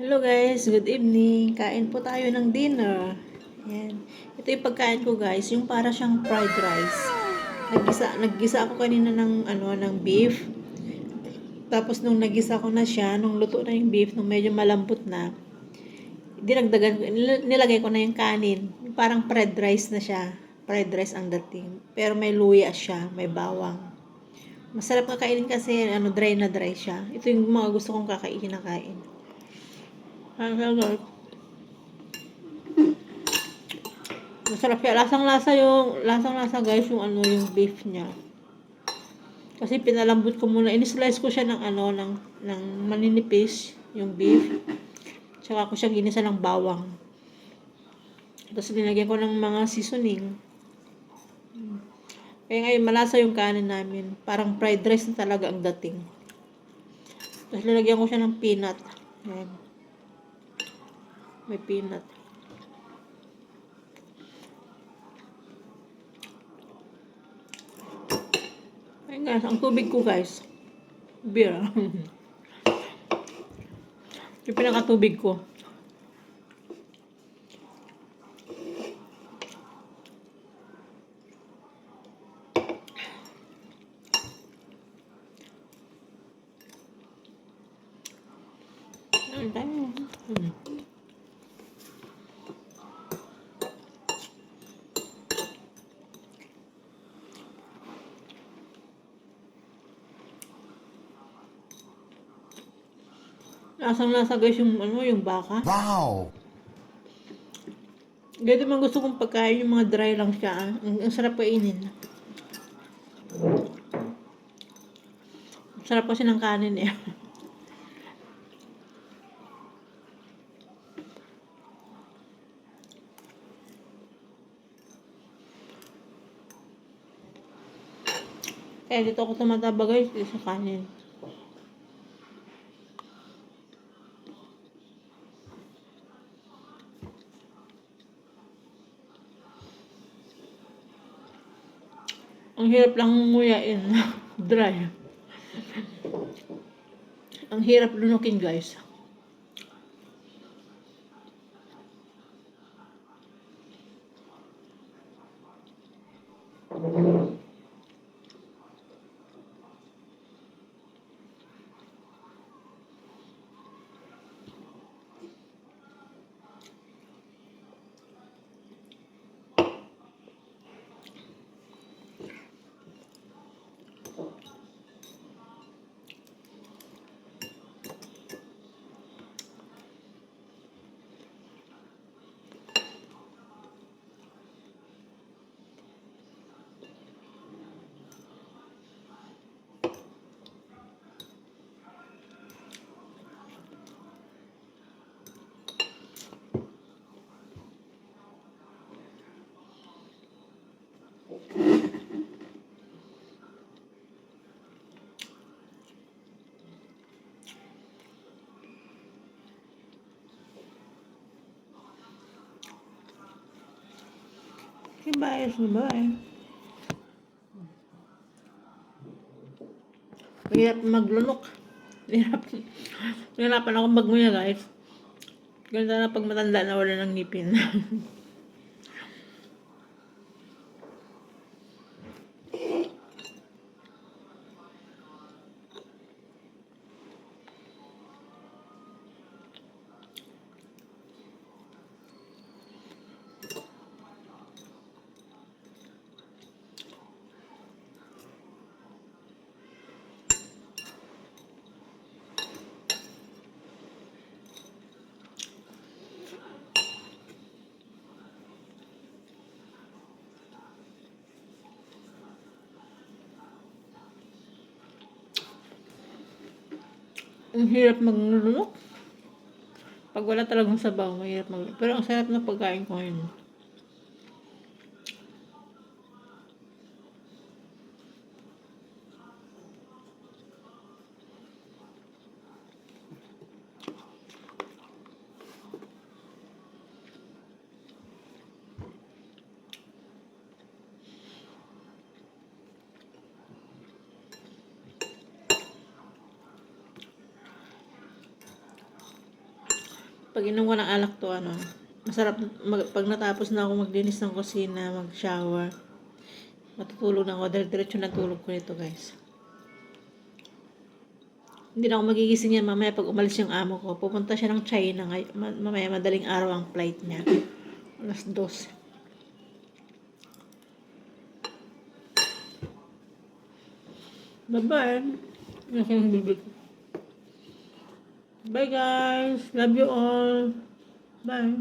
Hello guys, good evening. Kain po tayo ng dinner. Ayan. Ito yung pagkain ko guys, yung para siyang fried rice. Naggisa, naggisa ako kanina ng ano ng beef. Tapos nung nagisa ko na siya, nung luto na yung beef, nung medyo malambot na, dinagdagan ko, nil- nilagay ko na yung kanin. Parang fried rice na siya. Fried rice ang dating. Pero may luya siya, may bawang. Masarap kakainin kasi ano dry na dry siya. Ito yung mga gusto kong kakainin na kain. Ang sarap. Masarap siya. Lasang-lasa yung, lasang-lasa guys yung ano, yung beef niya. Kasi pinalambot ko muna. Inislice ko siya ng ano, ng, ng maninipis, yung beef. Tsaka ko siya ginisa ng bawang. Tapos linagyan ko ng mga seasoning. Kaya ngayon, malasa yung kanin namin. Parang fried rice na talaga ang dating. Tapos lalagyan ko siya ng peanut. Ayan. May peanut. Ayun guys, ang tubig ko guys. Beer. yung pinakatubig ko. Ayun tayo. Hmm. Lasang lasa guys yung ano yung baka. Wow! Ganito man gusto kong pagkain yung mga dry lang siya. ah. Ang, ang sarap kainin. Sarap kasi ng kanin eh. Kaya dito ako tumataba guys sa kanin. Ang hirap lang nguyain. Dry. Ang hirap lunukin, guys. Ba eh? Mahirap maglunok. Mahirap. Mahirapan ako magmuya, guys. Ganda na pag matanda na wala ng ngipin. ang hirap maglunok. Pag wala talagang sabaw, mahirap mag Pero ang sarap na pagkain ko ngayon. Pag inom ko ng alak to, ano, masarap, mag, pag natapos na ako maglinis ng kusina, mag-shower, matutulog na ako, dire-diretso na tulog ko nito, guys. Hindi na ako magigising yan mamaya pag umalis yung amo ko. Pupunta siya ng China ngay- ma- mamaya madaling araw ang flight niya. Alas 12. Bye-bye. Yung bibig. Bye guys. Love you all. Bye.